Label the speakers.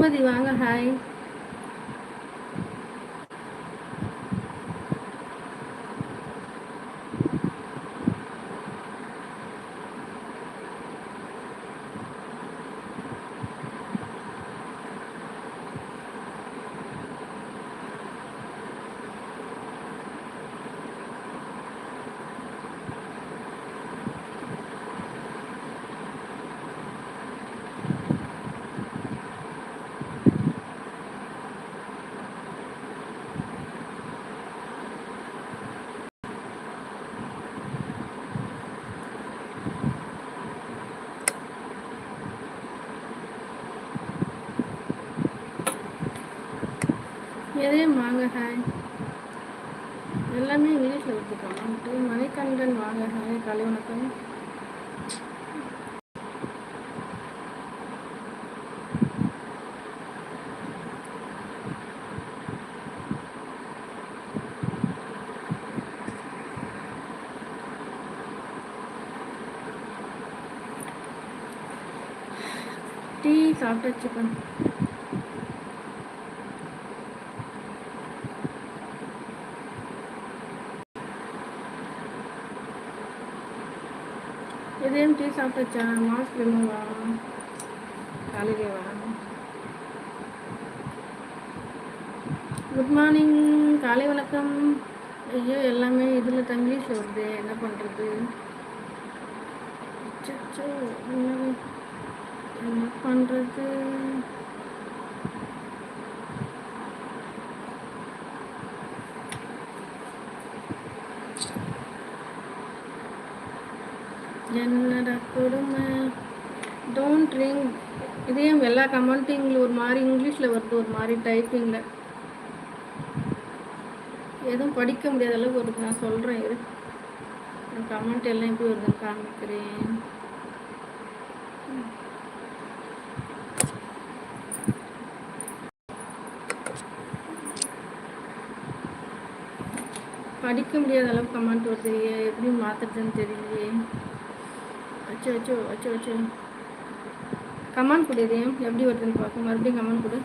Speaker 1: சுமதி வாங்க ஹாய் எதையும் வாங்க ஹாய் எல்லாமே வீட்டில் கொடுத்துருக்காங்க மணிகண்டன் வாங்க ஹாய் காலை வணக்கம். டீ சாப்பிட்டு எதையும் டீ சாப்பிட்டுச்சா? மாஸ்க் ரிமூவா காலையிலேவா குட் மார்னிங் காலை வணக்கம். ஐயோ எல்லாமே இதில் தங்கிலீஷ் வருது என்ன பண்ணுறது என்ன பண்ணுறது என்னடா கொடுமை? டோன்ட் ரிங் இதே எல்லா கமெண்டிங்கில் ஒரு மாதிரி இங்கிலீஷில் வருது ஒரு மாதிரி டைப்பிங்கில் எதுவும் படிக்க முடியாத அளவுக்கு வருது. நான் சொல்கிறேன் இரு. கமெண்ட் எல்லாம் எப்படி வருதுன்னு காமிக்கிறேன். படிக்க முடியாத அளவுக்கு கமெண்ட் வருது. எப்படி மாற்றுறதுன்னு தெரியலையே. அச்சோ அச்சோ அச்சோ அச்சோ கமெண்ட் கொடு எப்படி வருதுன்னு பார்க்க மறுபடியும் கமெண்ட் கொடு.